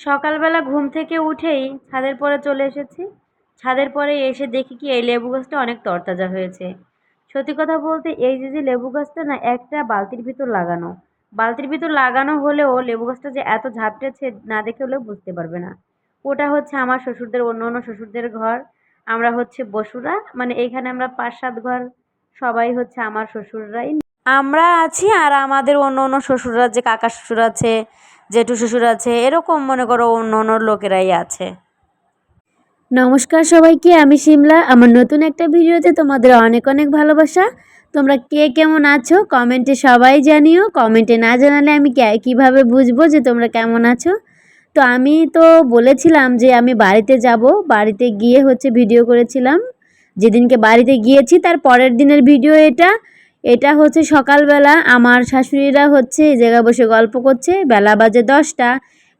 সকালবেলা ঘুম থেকে উঠেই ছাদের পরে চলে এসেছি। ছাদের পরে এসে দেখি কি এই লেবু গাছটা অনেক তরতাজা হয়েছে। সত্যি কথা বলতে এই যে যে লেবু গাছটা না, একটা বালতির ভিতর লাগানো। বালতির ভিতর লাগানো হলেও লেবু গাছটা যে এত ঝাপটেছে না দেখে হলেও বুঝতে পারবে না। ওটা হচ্ছে আমার শ্বশুরদের, অন্য অন্য শ্বশুরদের ঘর। আমরা হচ্ছে বসুরা মানে এইখানে আমরা পাঁচ সাত ঘর, সবাই হচ্ছে আমার শ্বশুররাই। আমরা আছি আর আমাদের অন্য অন্য শ্বশুররা, যে কাকা শ্বশুর আছে জেঠু শ্বশুর আছে, এরকম মনে করো অন্য অন্য লোকেরাই আছে। নমস্কার সবাইকে, আমি শিমলা। আমার নতুন একটা ভিডিওতে তোমাদের অনেক অনেক ভালোবাসা। তোমরা কে কেমন আছো? কমেন্টে সবাই জানিও। কমেন্টে না জানালে আমি কীভাবে বুঝব যে তোমরা কেমন আছো? তো আমি তো বলেছিলাম যে আমি বাড়িতে যাব। বাড়িতে গিয়ে হচ্ছে ভিডিও করেছিলাম। যেদিনকে বাড়িতে গিয়েছি, তার পরের দিনের ভিডিও এটা। এটা হচ্ছে সকালবেলা, আমার শাশুড়িরা হচ্ছে এই জায়গায় বসে গল্প করছে, বেলা বাজে দশটা।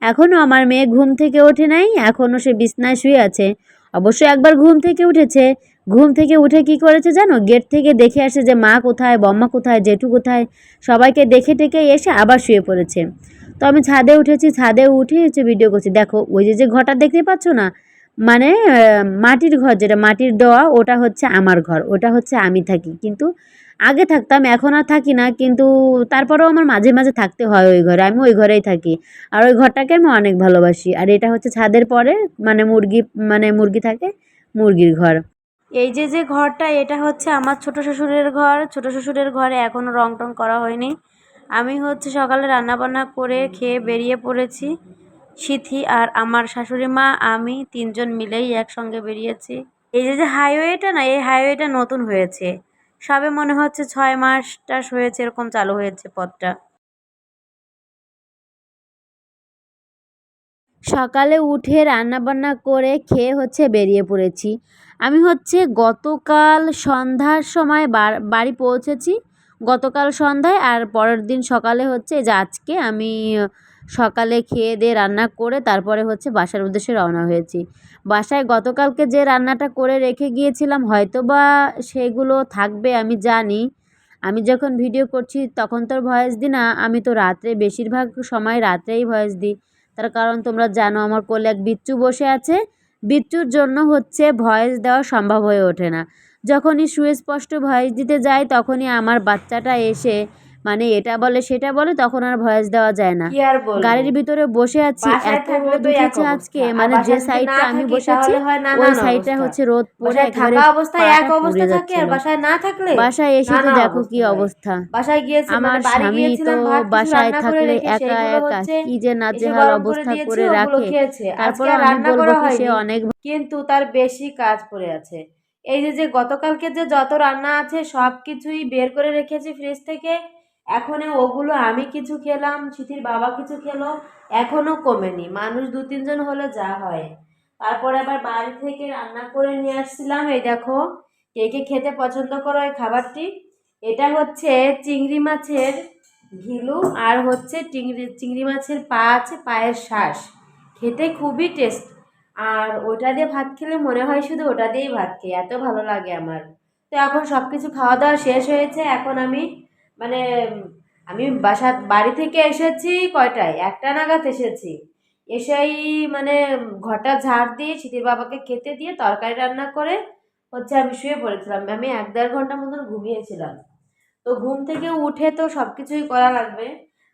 এখনও আমার মেয়ে ঘুম থেকে ওঠে নাই এখনও সে বিছনায় শুয়ে আছে। অবশ্য একবার ঘুম থেকে উঠেছে। ঘুম থেকে উঠে কি করেছে জানো? গেট থেকে দেখে আসে যে মা কোথায়, বম্মা কোথায়, জেঠু কোথায়, সবাইকে দেখে টেকে এসে আবার শুয়ে পড়েছে। তো আমি ছাদে উঠেছি, ছাদে উঠে হচ্ছে ভিডিও করছি। দেখো, ওই যে যে ঘরটা দেখতে পাচ্ছ না? মানে মাটির ঘর যেটা, মাটির দেওয়া ওটা হচ্ছে আমার ঘর, ওটা হচ্ছে আমি থাকি। কিন্তু আগে থাকতাম, এখন আর থাকি না, কিন্তু তারপরেও আমার মাঝে মাঝে থাকতে হয় ওই ঘরে আমি ওই ঘরেই থাকি। আর ওই ঘরটাকে আমি অনেক ভালোবাসি। আর এটা হচ্ছে ছাদের পরে মানে মুরগি মানে মুরগি থাকে, মুরগির ঘর। এই যে যে ঘরটা, এটা হচ্ছে আমার ছোট শ্বশুরের ঘর। ছোট শ্বশুরের ঘরে এখনও রং টং করা হয়নি। আমি হচ্ছে সকালে রান্নাবান্না করে খেয়ে বেরিয়ে পড়েছি, সিথি আর আমার শাশুড়ি মা, আমি তিনজন মিলেই একসঙ্গে বেরিয়েছি। এই যে যে হাইওয়েটা না, এই হাইওয়েটা নতুন হয়েছে। সবে মনে হচ্ছে ছয় মাস টাস হয়েছে, এরকম চালু হয়েছে পথটা সকালে উঠে রান্নাবান্না করে খেয়ে হচ্ছে বেরিয়ে পড়েছি। আমি হচ্ছে গতকাল সন্ধ্যার সময় বাড়ি পৌঁছেছি। গতকাল সন্ধ্যায় আর পরের দিন সকালে হচ্ছে যে আজকে আমি সকালে খেয়ে দিয়ে রান্না করে তারপরে হচ্ছে বাসার উদ্দেশ্যে রওনা হয়েছি। বাসায় গতকালকে যে রান্নাটা করে রেখে গিয়েছিলাম হয়তো বা সেগুলো থাকবে, আমি জানি। আমি যখন ভিডিও করছি তখন তো ভয়েস দিই না, আমি তো রাত্রে বেশিরভাগ সময় রাত্রেই ভয়েস দিই। তার কারণ তোমরা জানো আমার কোলে এক বিচ্ছু বসে আছে। বিচ্ছুর জন্য হচ্ছে ভয়েস দেওয়া সম্ভব হয়ে ওঠে না। যখনই সুস্পষ্ট ভয়েস দিতে যাই, তখনই আমার বাচ্চাটা এসে মানে এটা বলে সেটা বলে তখন আর ভয়েস দেওয়া যায় না। গাড়ির ভিতরে বসে আছি এত রোদ উঠেছে আজকে মানে যে সাইডটা আমি হয় নানান ওই সাইডটা হচ্ছে রোদ পড়ে একেবারে অবস্থায় এক অবস্থা থাকে আর বাসায় না থাকলে বাসায় এসে তো দেখো কি অবস্থা। বাসায় গিয়েছি আমার মানে স্বামী তো বাসায় থাকলে একা একা কি যে নাজেহাল অবস্থা করে রাখে। তারপর আমি রান্না বলব করা কি সে অনেক কিন্তু তার বেশি কাজ পড়ে আছে। এই যে যে গতকালকে যে যত রান্না আছে সব কিছুই বের করে রেখেছি ফ্রিজ থেকে। এখনও ওগুলো আমি কিছু খেলাম সিথির বাবা কিছু খেলো, এখনও কমেনি। মানুষ দু তিনজন হলে যা হয়। তারপরে আবার বাড়ি থেকে রান্না করে নিয়ে আসছিলাম, এই দেখো, কে কে খেতে পছন্দ করো এই খাবারটি? এটা হচ্ছে চিংড়ি মাছের ঘিলু আর হচ্ছে চিংড়ি চিংড়ি মাছের পা আছে, পায়ের শ্বাস। খেতে খুবই টেস্ট। আর ওটা দিয়ে ভাত খেলে মনে হয় শুধু ওটা দিয়েই ভাত খেয়ে, এত ভালো লাগে আমার। তো এখন সব কিছু খাওয়া দাওয়া শেষ হয়েছে, এখন আমি মানে আমি বাসা, বাড়ি থেকে এসেছি কয়টায়? একটা নাগাদ এসেছি। এসেই মানে ঘরটা ঝাড় দিয়ে সিতির বাবাকে খেতে দিয়ে তরকারি রান্না করে হচ্ছে আমি শুয়ে পড়েছিলাম। আমি এক দেড় ঘণ্টা মতন ঘুমিয়েছিলাম। তো ঘুম থেকে উঠে তো সব কিছুই করা লাগবে।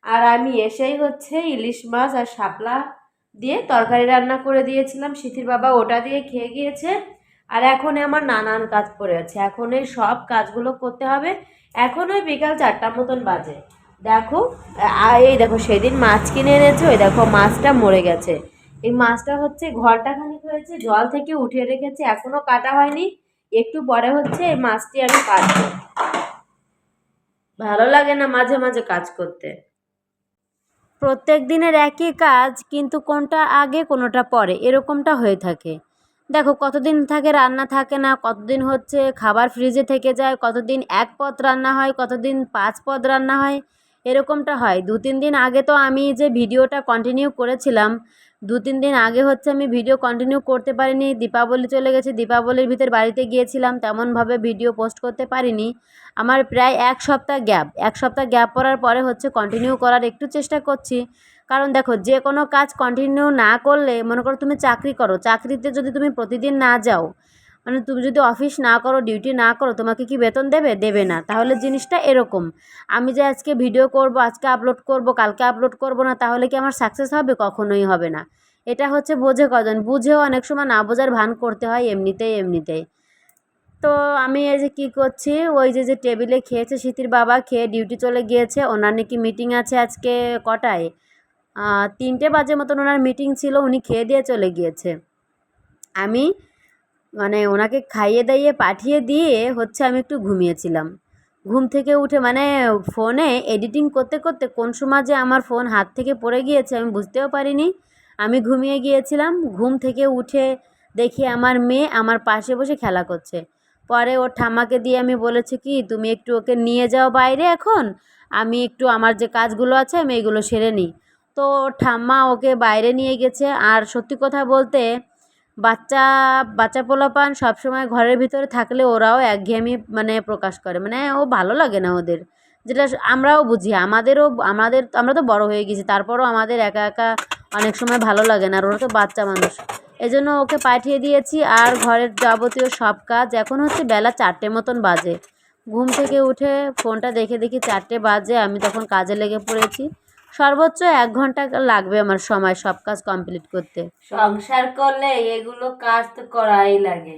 আর আমি এসেই হচ্ছে ইলিশ মাছ আর শাপলা দিয়ে তরকারি রান্না করে দিয়েছিলাম। সিথির বাবা ওটা দিয়ে খেয়ে গিয়েছে। আর এখন আমার নানান কাজ পড়ে আছে। এখন এই সব কাজগুলো করতে হবে। এখন ওই বিকাল চারটার মতন বাজে। দেখো এই দেখো, সেদিন মাছ কিনে এনেছে, ওই দেখো মাছটা মরে গেছে। এই মাছটা হচ্ছে ঘরটা খানিক হয়েছে, জল থেকে উঠে রেখেছে, এখনও কাটা হয়নি। একটু পরে হচ্ছে এই মাছটি আমি কাটবো। ভালো লাগে না মাঝে মাঝে কাজ করতে। প্রত্যেক দিনের একই কাজ, কিন্তু কোনটা আগে, কোনোটা পরে, এরকমটা হয়ে থাকে। দেখো, কতদিন থাকে রান্না থাকে না, কতদিন হচ্ছে খাবার ফ্রিজে থেকে যায়, কতদিন এক পদ রান্না হয়, কতদিন পাঁচ পদ রান্না হয়, এরকমটা হয়। দু, তিন দিন আগে তো আমি যে ভিডিওটা কন্টিনিউ করেছিলাম, দু, তিন দিন আগে হচ্ছে আমি ভিডিও কন্টিনিউ করতে পারিনি, দীপাবলি চলে গেছে, দীপাবলির ভিতর বাড়িতে গিয়েছিলাম, তেমনভাবে ভিডিও পোস্ট করতে পারিনি। আমার প্রায় এক সপ্তাহ গ্যাপ এক সপ্তাহ গ্যাপ পড়ার পরে হচ্ছে কন্টিনিউ করার একটু চেষ্টা করছি। কারণ দেখো, যে কোনো কাজ কন্টিনিউ না করলে, মনে করো তুমি চাকরি করো, চাকরিতে যদি তুমি প্রতিদিন না যাও মানে তুমি যদি অফিস না করো ডিউটি না করো, তোমাকে কি বেতন দেবে? দেবে না। তাহলে জিনিসটা এরকম। আমি যে আজকে ভিডিও করব, আজকে আপলোড করব, কালকে আপলোড করব না, তাহলে কি আমার সাকসেস হবে? কখনোই হবে না। এটা হচ্ছে বোঝে কজন। বুঝেও অনেক সময় না বোঝার ভান করতে হয় এমনিতেই এমনিতেই। তো আমি এই যে কী করছি, ওই যে যে টেবিলে খেয়েছে স্মৃতির বাবা, খেয়ে ডিউটি চলে গিয়েছে, ওনার নাকি মিটিং আছে আজকে কটায়? তিনটে বাজে মতন ওনার মিটিং ছিল, উনি খেয়ে দিয়ে চলে গিয়েছে। আমি মানে ওনাকে খাইয়ে দাইয়ে পাঠিয়ে দিয়ে হচ্ছে আমি একটু ঘুমিয়েছিলাম। ঘুম থেকে উঠে মানে ফোনে এডিটিং করতে করতে কোন সময় যে আমার ফোন হাত থেকে পড়ে গিয়েছে আমি বুঝতেও পারিনি। আমি ঘুমিয়ে গিয়েছিলাম, ঘুম থেকে উঠে দেখি আমার মেয়ে আমার পাশে বসে খেলা করছে। পরে ওর ঠাম্মাকে দিয়ে আমি বলেছি কি, তুমি একটু ওকে নিয়ে যাও বাইরে এখন, আমি একটু আমার যে কাজগুলো আছে আমি এগুলো সেরে নিই। তো ঠাম্মা ওকে বাইরে নিয়ে গেছে। আর সত্যি কথা বলতে, বাচ্চা বাচ্চা পোলাপান সবসময় ঘরের ভিতরে থাকলে ওরাও একঘেয়েমি মানে প্রকাশ করে। মানে ও ভালো লাগে না ওদের। যেটা আমরাও বুঝি। আমাদেরও, আমাদের আমরা তো বড় হয়ে গেছি। তারপরও আমাদের একা একা অনেক সময় ভালো লাগে না। আর ওরা তো বাচ্চা মানুষ। এই জন্য ওকে পাঠিয়ে দিয়েছি। আর ঘরের যাবতীয় সব কাজ এখন হচ্ছে বেলা চারটে মতন বাজে। ঘুম থেকে উঠে ফোনটা দেখে দেখি চারটে বাজে। আমি তখন কাজে লেগে পড়েছি। সর্বোচ্চ এক ঘণ্টা লাগবে আমার সময় সব কাজ কমপ্লিট করতে। সংসার করলে এগুলো কাজ তো করাই লাগে।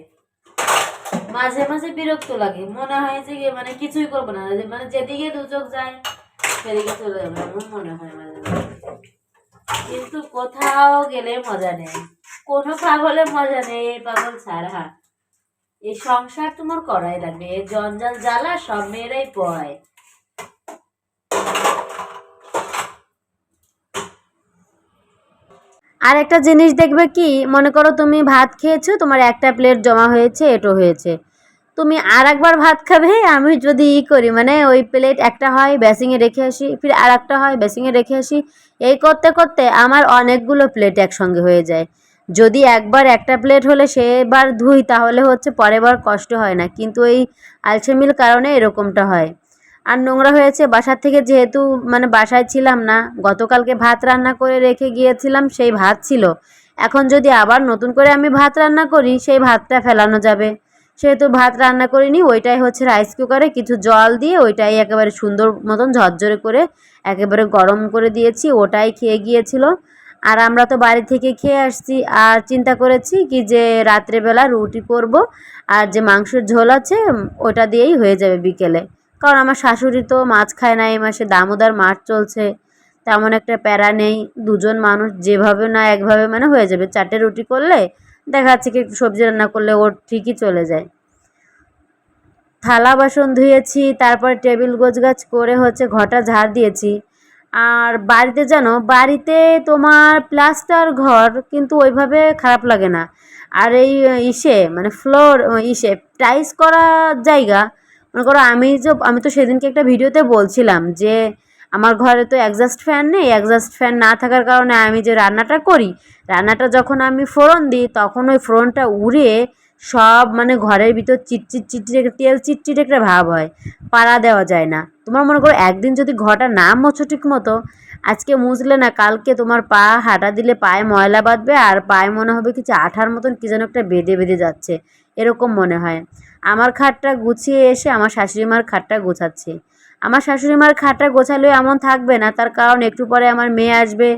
মাঝে মাঝে বিরক্ত লাগে। মনে হয় যে মানে কিছুই করব না। মানে যেদিকে দু চোখ যায়, সেদিকে চলে যাবে, এমন মনে হয় মাঝে মাঝে। কিন্তু কোথাও গেলে মজা নেই। কোনো পাগলে মজা নেই, এই পাগল ছাড়া। এই সংসার তোমার করাই লাগবে। এই জঞ্জাল জ্বালা সব মেয়েরাই পয় আর একটা জিনিস দেখবে কি? মনে করো তুমি ভাত খেয়েছো, তোমার একটা প্লেট জমা হয়েছে, এটো হয়েছে। তুমি আর একবার ভাত খাবে, আমি যদি ই করি মানে ওই প্লেট একটা হয় বেসিংয়ে রেখে আসি, ফির আর একটা হয় বেসিংয়ে রেখে আসি। এই করতে করতে আমার অনেকগুলো প্লেট একসঙ্গে হয়ে যায়। যদি একবার একটা প্লেট হলে সেবার ধুই, তাহলে হচ্ছে পরের বার কষ্ট হয় না। কিন্তু এই আলসেমির কারণে এরকমটা হয়। আর নোংরা হয়েছে। বাসার থেকে যেহেতু মানে বাসায় ছিলাম না, গতকালকে ভাত রান্না করে রেখে গিয়েছিলাম, সেই ভাত ছিল। এখন যদি আবার নতুন করে আমি ভাত রান্না করি, সেই ভাতটা ফেলানো যাবে। সেহেতু ভাত রান্না করিনি, ওইটাই হচ্ছে রাইস কুকারে কিছু জল দিয়ে ওইটাই একেবারে সুন্দর মতন ঝরঝরে করে একেবারে গরম করে দিয়েছি, ওটাই খেয়ে গিয়েছিল। আর আমরা তো বাড়ি থেকে খেয়ে আসছি, আর চিন্তা করেছি কি যে রাত্রেবেলা রুটি করব, আর যে মাংসের ঝোল আছে, ওটা দিয়েই হয়ে যাবে বিকেলে। কারণ আমার শাশুড়ি তো মাছ খায় না, এই মাসে দামোদর মাছ চলছে, তেমন একটা প্যারা নেই, দুজন মানুষ যেভাবে না একভাবে মানে হয়ে যাবে, চারটে রুটি করলে দেখা যাচ্ছে কি একটু সবজি রান্না করলে ওর ঠিকই চলে যায়। থালা বাসন ধুয়েছি, তারপর টেবিল গোছগাছ করে হচ্ছে ঘরটা ঝাড় দিয়েছি। আর বাড়িতে জানো, বাড়িতে তোমার প্লাস্টার ঘর কিন্তু ওইভাবে খারাপ লাগে না। আর এই ইসে মানে ফ্লোর ইসে টাইস করা জায়গা মনে করো, আমি যে, আমি তো সেদিনকে একটা ভিডিওতে বলছিলাম যে, আমার ঘরে তো অ্যাডজাস্ট ফ্যান নেই অ্যাডজাস্ট ফ্যান না থাকার কারণে আমি যে রান্নাটা করি, রান্নাটা যখন আমি ফোড়ন দিই, তখন ওই ফোড়নটা উড়ে সব মানে ঘরের ভিতর চিটচিট চিটচিট তেল চিটচিট একটা ভাব হয়, পাড়া দেওয়া যায় না। তোমার মনে করো, একদিন যদি ঘরটা না মোছো ঠিক মতো, আজকে মুছলে না, কালকে তোমার পা হাঁটা দিলে পায়ে ময়লা বাঁধবে আর পায়ে মনে হবে কিছু আঠার মতন কি যেন একটা বেঁধে বেঁধে যাচ্ছে, এরকম মনে হয়। আমার খাটটা গুছিয়ে এসে আমার শাশুড়ি মার খাটটা গোছাচ্ছে। আমার শাশুড়ি মার খাটটা গোছালেও এমন থাকবে না, তার কারণ একটু পরে আমার মেয়ে আসবে।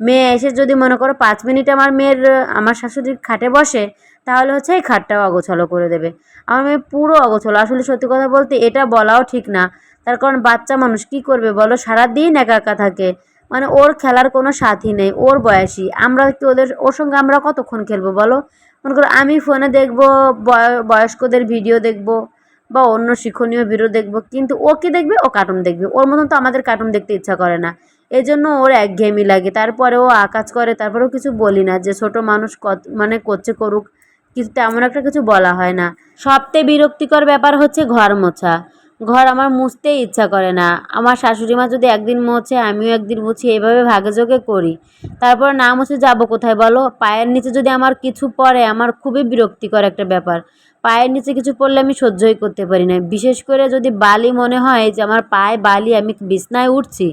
মেয়ে এসে যদি মনে করো পাঁচ মিনিট আমার মেয়ের, আমার শাশুড়ির খাটে বসে, তাহলে হচ্ছে এই খাটটাও অগোছালো করে দেবে। আমার মেয়ে পুরো অগোছালো, আসলে সত্যি কথা বলতে এটা বলাও ঠিক না। তার কারণ বাচ্চা মানুষ কি করবে বলো? সারাদিন একা একা থাকে। মানে ওর খেলার কোনো সাথী নেই, ওর বয়সী। আমরা কি ওদের, ওর সঙ্গে আমরা কতক্ষণ খেলব বলো? মনে করো আমি ফোনে দেখব, বয়- বয়স্কদের ভিডিও দেখব বা অন্য শিক্ষণীয় ভিডিও দেখব, কিন্তু ও কি দেখবে, ও কার্টুন দেখবে। ওর মতন তো আমাদের কার্টুন দেখতে ইচ্ছা করে না। এই জন্য ওর একঘেয়েমি লাগে। তারপরে ও আকাজ করে, তারপরেও কিছু বলি না যে ছোট মানুষ কত মানে করছে করুক, কিন্তু তেমন একটা কিছু বলা হয় না। সবচেয়ে বিরক্তিকর ব্যাপার হচ্ছে ঘর মোছা। ঘর আমার মুছতেই ইচ্ছা করে না। আমার শাশুড়ি মা যদি একদিন মোছে, আমিও একদিন মুছি এইভাবে ভাগে যোগে করি। তারপর না মুছে যাব কোথায় বলো? পায়ের নিচে যদি আমার কিছু পড়ে, আমার খুবই বিরক্তিকর একটা ব্যাপার। পায়ের নিচে কিছু পড়লে আমি সহ্যই করতে পারি না। বিশেষ করে যদি বালি মনে হয় যে আমার পায়ে বালি, আমি বিছনায় উঠছি?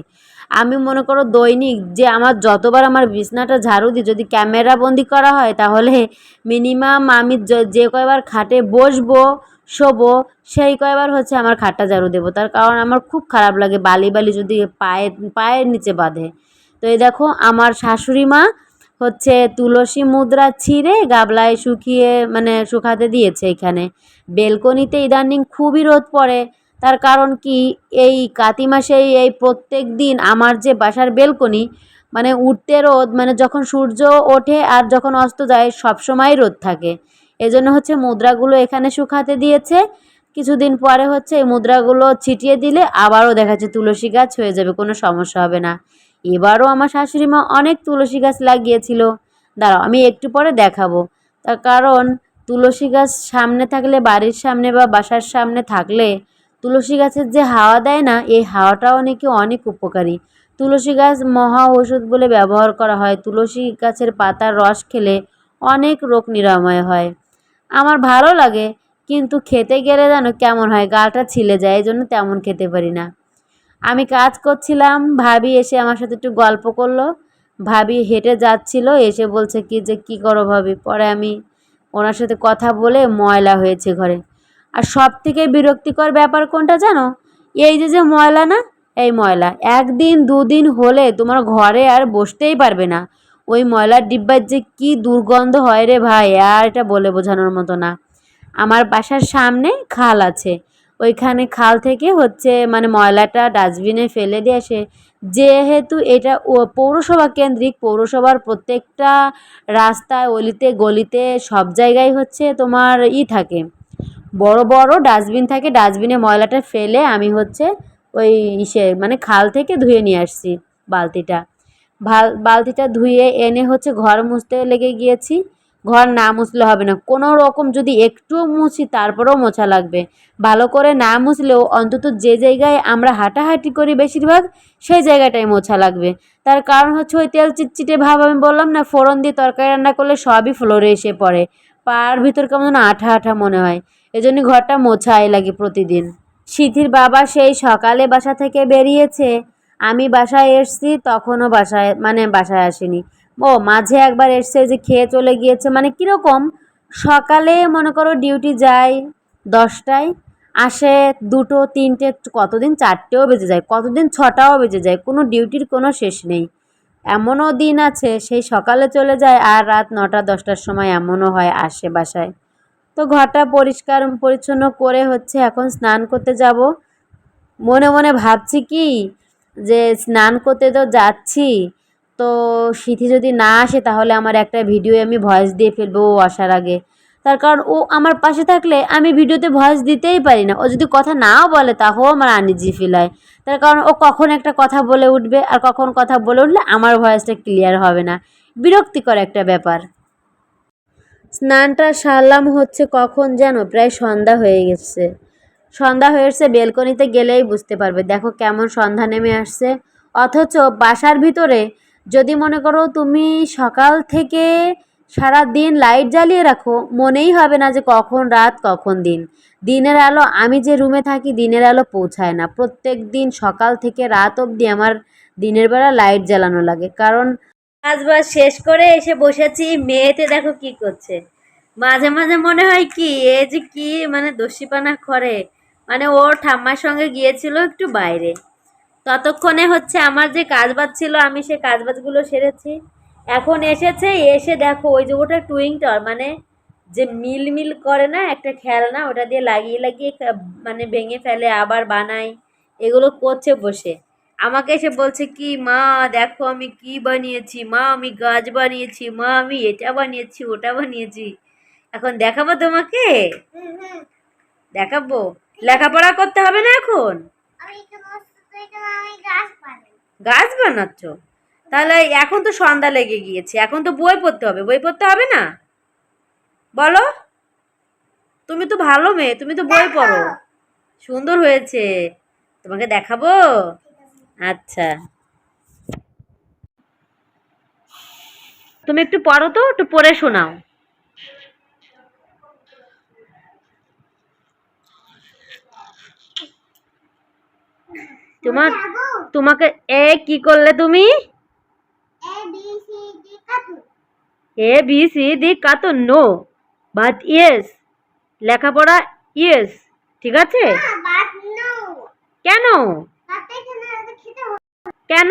আমি মনে করো দৈনিক যে আমার যতবার আমার বিছনাটা ঝাড়ু দিই, যদি ক্যামেরা বন্দি করা হয়, তাহলে মিনিমাম আমি যে কয়বার খাটে বসবো শোবো, সেই কয়বার হচ্ছে আমার খাটটা ঝাড়ু দেবো। তার কারণ আমার খুব খারাপ লাগে, বালি বালি যদি পায়ে, পায়ের নিচে বাঁধে। তো এই দেখো, আমার শাশুড়ি মা হচ্ছে তুলসী মুদ্রা ছিঁড়ে গাবলায় শুকিয়ে মানে শুকাতে দিয়েছে এখানে। বেলকনিতে ইদানিং খুবই রোদ পড়ে। তার কারণ কি, এই কাতি মাসে এই প্রত্যেক দিন আমার যে বাসার বেলকনি মানে উঠতে রোদ মানে যখন সূর্য ওঠে আর যখন অস্ত যায়, সবসময় রোদ থাকে। এজন্য হচ্ছে মুদ্রাগুলো এখানে শুকাতে দিয়েছে। কিছুদিন পরে হচ্ছে এই মুদ্রাগুলো ছিটিয়ে দিলে আবারও দেখা যাচ্ছে তুলসী গাছ হয়ে যাবে, কোনো সমস্যা হবে না। এবারও আমার শাশুড়ি মা অনেক তুলসী গাছ লাগিয়েছিল। দাঁড়াও, আমি একটু পরে দেখাবো। তার কারণ তুলসী গাছ সামনে থাকলে, বাড়ির সামনে বা বাসার সামনে থাকলে তুলসী গাছের যে হাওয়া দেয় না, এই হাওয়াটাও নাকি অনেক উপকারী। তুলসী গাছ মহা ওষুধ বলে ব্যবহার করা হয়। তুলসী গাছের পাতার রস খেলে অনেক রোগ নিরাময় হয়। আমার ভালো লাগে, কিন্তু খেতে গেলে যেন কেমন হয় গাটা ছিলে যায়, এই জন্য তেমন খেতে পারি না। আমি কাজ করছিলাম, ভাবি এসে আমার সাথে একটু গল্প করল। ভাবি হেঁটে যাচ্ছিল, এসে বলছে কি যে, কি করো ভাবি? পরে আমি ওনার সাথে কথা বলে ময়লা হয়েছে ঘরে। আর সব থেকে বিরক্তিকর ব্যাপার কোনটা জানো? এই যে যে ময়লা না, এই ময়লা, একদিন দুদিন হলে তোমার ঘরে আর বসতেই পারবে না। ওই ময়লার ডিব্বার যে কি দুর্গন্ধ হয় রে ভাই, আর এটা বলে বোঝানোর মতো না। আমার বাসার সামনে খাল আছে। ওইখানে খাল থেকে হচ্ছে মানে ময়লাটা ডাস্টবিনে ফেলে দিয়ে আসে। যেহেতু এটা পৌরসভা কেন্দ্রিক, পৌরসভার প্রত্যেকটা রাস্তায় অলিতে গলিতে সব জায়গায় হচ্ছে তোমার ই থাকে। বড় বড় ডাস্টবিন থাকে, ডাস্টবিনে ময়লাটা ফেলে আমি হচ্ছে ওই ইসে মানে খাল থেকে ধুয়ে নিয়ে আসছি বালতিটা। বালতিটা ধুয়ে এনে হচ্ছে ঘর মুছতে লেগে গিয়েছি। ঘর না মুছলে হবে না। কোনো রকম যদি একটুও মুছি তারপরেও মোছা লাগবে। ভালো করে না মুছলেও অন্তত যে জায়গায় আমরা হাঁটাহাঁটি করি বেশিরভাগ, সেই জায়গাটায় মোছা লাগবে। তার কারণ হচ্ছে ওই তেল চিটচিটে ভাব আমি বললাম না, ফোড়ন দিয়ে তরকারি রান্না করলে সবই ফ্লোরে এসে পড়ে। পার ভিতর কেমন আঠা আঠা মনে হয়। এজন্য ঘরটা মোছাই লাগে প্রতিদিন। সিথির বাবা সেই সকালে বাসা থেকে বেরিয়েছে। আমি বাসায় এসছি, তখনও বাসায় মানে বাসায় আসেনি। ও, মাঝে একবার এসছে যে খেয়ে চলে গিয়েছে মানে কীরকম? সকালে মনে করো ডিউটি যায় দশটায়, আসে দুটো, তিনটে, কতদিন? চারটেও বেজে যায়, কতদিন? ছটাও বেজে যায়, কোনো ডিউটির কোনো শেষ নেই। এমনও দিন আছে, সেই সকালে চলে যায় আর রাত নটা, দশটার সময় এমনও হয় আসে বাসায়। তো ঘরটা পরিষ্কার, পরিচ্ছন্ন করে হচ্ছে এখন স্নান করতে যাব। মনে মনে ভাবছি কি যে স্নান করতে তো যাচ্ছি, তো সিথি যদি না আসে তাহলে আমার একটা ভিডিও আমি ভয়েস দিয়ে ফেলব ও আসার আগে। তার কারণ ও আমার পাশে থাকলে আমি ভিডিওতে ভয়েস দিতেই পারি না। ও যদি কথা নাও বলে তাও আমার আনিজি ফিল হয়। তার কারণ ও কখন একটা কথা বলে উঠবে আর কখন কথা বলে উঠলে আমার ভয়েসটা ক্লিয়ার হবে না। বিরক্তিকর একটা ব্যাপার। স্নানটা সারলাম হচ্ছে কখন যেন, প্রায় সন্ধ্যা হয়ে গেছে। সন্ধ্যা হয়ে এসছে, বেলকনিতে গেলেই বুঝতে পারবে। দেখো কেমন সন্ধ্যা নেমে আসছে। অথচ বাসার ভিতরে যদি মনে করো তুমি সকাল থেকে সারা দিন লাইট জ্বালিয়ে রাখো, মনেই হবে না যে কখন রাত, কখন দিন। দিনের আলো, আমি যে রুমে থাকি দিনের আলো পৌঁছায় না। প্রত্যেক দিন সকাল থেকে রাত অবধি আমার দিনের বেলা লাইট জ্বালানো লাগে। কারণ কাজ বাজ শেষ করে এসে বসেছি, মেয়েতে দেখো কি করছে। মাঝে মাঝে মনে হয় কি, এ যে কি মানে দস্যিপানা করে। মানে ওর ঠাম্মার সঙ্গে গিয়েছিল একটু বাইরে। ততক্ষণে হচ্ছে আমার যে কাজ বাজ ছিল আমি সে কাজ বাজগুলো সেরেছি। এখন এসেছে এসে দেখো ওই যে ওটা টুইং টর মানে যে মিল মিল করে না একটা খেলনা ওটা দিয়ে লাগিয়ে লাগিয়ে মানে ভেঙে ফেলে আবার বানাই এগুলো করছে বসে। আমাকে এসে বলছে কি মা দেখো আমি কি বানিয়েছি মা আমি গাছ বানিয়েছি মা আমি এটা বানিয়েছি ওটা বানিয়েছি। এখন দেখাবো তোমাকে? দেখাবো? লেখাপড়া করতে হবে না এখন? গাছ বানাচ্ছ? তাহলে এখন তো সন্ধ্যা লেগে গিয়েছে এখন তো বই পড়তে হবে বই পড়তে হবে না? বলো। তুমি তো ভালো মেয়ে তুমি তো বই পড়ো। সুন্দর হয়েছে। তোমাকে দেখাবো? আচ্ছা। তুমি একটু পড়ো তো একটু পড়ে শোনাও। তোমার তোমাকে এ কি করলে তুমি? এ বি সি ডি কাতো নো। But yes. লেখাপড়া ইয়েস। ঠিক আছে? কেন? কেন?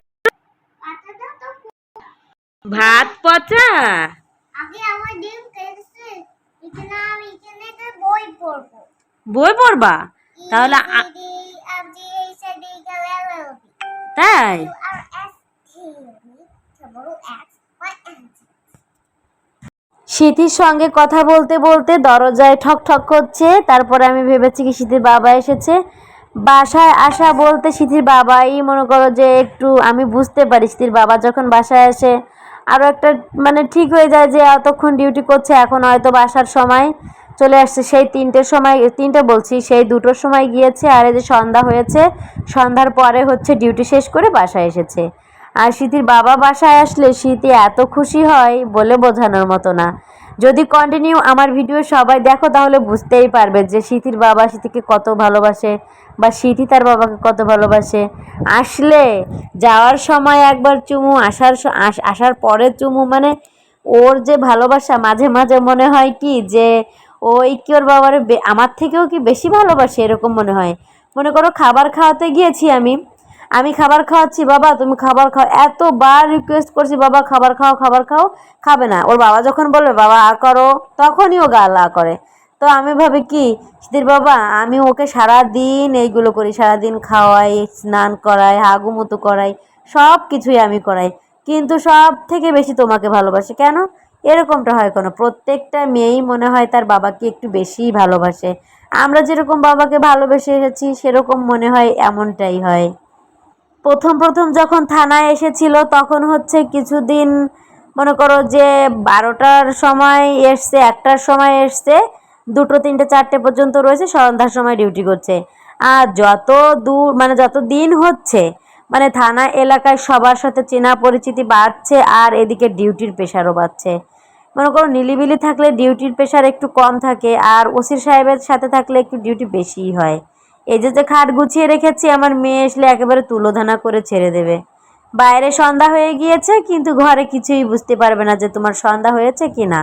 ভাত পচা? বই পড়বা? তাহলে তাই? সিথির সঙ্গে কথা বলতে বলতে দরজায় ঠক ঠক করছে, তারপরে আমি ভেবেছি কি সিথির বাবা এসেছে। বাসায় আসা বলতে সিথির বাবাই মনে করো যে একটু আমি বুঝতে পারি সিথির বাবা যখন বাসায় আসে আরও একটা মানে ঠিক হয়ে যায় যে এতক্ষণ ডিউটি করছে, এখন হয়তো বাসার সময়। চলে আসছে, সেই তিনটের সময়, তিনটে বলছি, সেই দুটোর সময় গিয়েছে আর এই যে সন্ধ্যা হয়েছে, সন্ধ্যার পরে হচ্ছে ডিউটি শেষ করে বাসায় এসেছে। আর স্মৃতির বাবা বাসায় আসলে স্মৃতি এত খুশি হয় বলে বোঝানোর মতো না। যদি কন্টিনিউ আমার ভিডিও সবাই দেখো তাহলে বুঝতেই পারবে যে স্মৃতির বাবা স্মৃতিকে কত ভালোবাসে বা স্মৃতি তার বাবাকে কত ভালোবাসে। আসলে যাওয়ার সময় একবার চুমু, আসার আসার পরে চুমু মানে ওর যে ভালোবাসা মাঝে মাঝে মনে হয় কি যে ওই কি ওর বাবার আমার থেকেও কি বেশি ভালোবাসে এরকম মনে হয়? মনে করো খাবার খাওয়াতে গিয়েছি আমি। আমি খাবার খাওয়াচ্ছি, বাবা, তুমি খাবার খাও। এতবার রিকোয়েস্ট করছি, বাবা, খাবার খাও খাবার খাও, খাবে না। ওর বাবা যখন বলবে, বাবা, আ করো, তখনই ও গাল করে। তো আমি ভাবি কি সিদ্ধির বাবা, আমি ওকে সারা দিন এইগুলো করি। সারা দিন খাওয়াই, স্নান করাই, হাগুমুতু করাই সব কিছুই আমি করাই। কিন্তু সব থেকে বেশি তোমাকে ভালোবাসে কেন? এরকমটা হয় কোনো। প্রত্যেকটা মেয়েই মনে হয় তার বাবাকে একটু বেশিই ভালোবাসে। আমরা যেরকম বাবাকে ভালোবেসে এসেছি, সেরকম মনে হয় এমনটাই হয়। প্রথম প্রথম যখন থানায় এসেছিল, তখন হচ্ছে কিছুদিন মনে করো যে বারোটার সময় এসছে, একটার সময় এসছে, দুটো, তিনটে, চারটে পর্যন্ত রয়েছে, সন্ধ্যার সময় ডিউটি করছে। আর যত দূর মানে যত দিন হচ্ছে মানে থানা এলাকায় সবার সাথে চেনা পরিচিতি বাড়ছে, আর এদিকে ডিউটির প্রেশারও বাড়ছে। মনে করো নিলিবিলি থাকলে ডিউটির প্রেশার একটু কম থাকে আর ওসির সাহেবের সাথে থাকলে একটু ডিউটি বেশিই হয়। এই যে যে খাট গুছিয়ে রেখেছি, আমার মেয়ে আসলে একেবারে তুলোধানা করে ছেড়ে দেবে। বাইরে সন্ধ্যা হয়ে গিয়েছে, কিন্তু ঘরে কিছুই বুঝতে পারবে না যে তোমার সন্ধ্যা হয়েছে কি না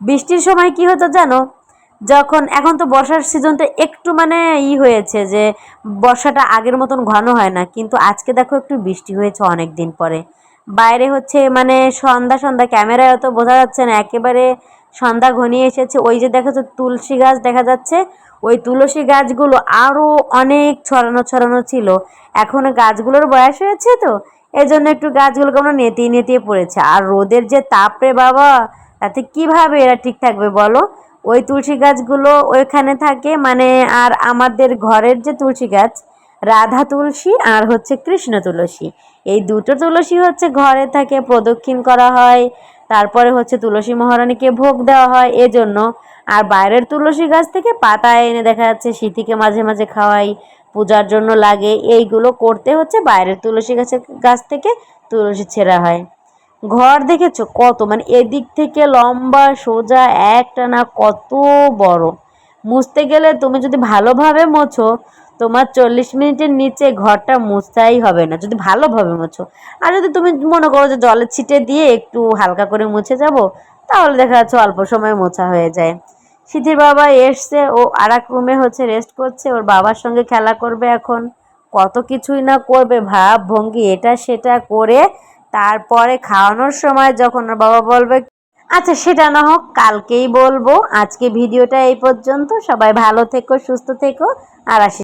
বৃষ্টির সময় কি হতো জানো? যখন, এখন তো বর্ষার সিজনটা একটু মানে ই হয়েছে যে, বর্ষাটা আগের মতন ঘন হয় না, কিন্তু আজকে দেখো একটু বৃষ্টি হয়েছে অনেক দিন পরে। বাইরে হচ্ছে মানে সন্ধ্যা সন্ধ্যা। ক্যামেরায় অত বোঝা যাচ্ছে না, একেবারে সন্ধ্যা ঘনিয়ে এসেছে। ওই যে দেখা যাচ্ছে তুলসী গাছ দেখা যাচ্ছে, ওই তুলসী গাছগুলো আরও অনেক ছড়ানো ছড়ানো ছিল। এখন গাছগুলোর বয়স হয়েছে তো এই জন্য একটু গাছগুলো কেমন নেতিয়ে নেতিয়ে পড়েছে। আর রোদের যে তাপরে বাবা, তাতে কীভাবে এরা ঠিক থাকবে বলো? ওই তুলসী গাছগুলো ওইখানে থাকে মানে আর আমাদের ঘরের যে তুলসী গাছ রাধা তুলসী আর হচ্ছে কৃষ্ণ তুলসী। এই দুটো তুলসী হচ্ছে ঘরে থাকে প্রদক্ষিণ করা হয়, তারপরে হচ্ছে তুলসী মহারানীকে ভোগ দেওয়া হয় এজন্য। আর বাইরের তুলসী গাছ থেকে পাতা এনে দেখা যাচ্ছে শীতিকে মাঝে মাঝে খাওয়াই, পূজার জন্য লাগে। এইগুলো করতে হচ্ছে বাইরের তুলসী গাছের গাছ থেকে তুলসী ছেঁড়া হয়। ঘর দেখেছ কত? মানে এদিক থেকে লম্বা, সোজা একটা না কত বড়। মুছতে গেলে তুমি যদি ভালোভাবে মোছো তোমার চল্লিশ মিনিটের নিচে ঘরটা মোছাই হবে না, যদি ভালোভাবে মোছো। আর যদি তুমি মনে করো যে জলের ছিটে দিয়ে একটু হালকা করে মুছে যাব, তাহলে দেখা যাচ্ছে অল্প সময় মোছা হয়ে যায়। সিদ্ধির বাবা এসছে, ও আর এক রুমে হচ্ছে রেস্ট করছে, ওর বাবার সঙ্গে খেলা করবে এখন। কত কিছুই না করবে, ভাব, ভঙ্গি, এটা সেটা করে তারপরে খাওয়ানোর সময় যখন ওর বাবা বলবে আচ্ছা সেটা না হোক, কালকেই বলব। আজকে ভিডিওটা এই পর্যন্ত। সবাই ভালো থেকো, সুস্থ থেকো, আর আসি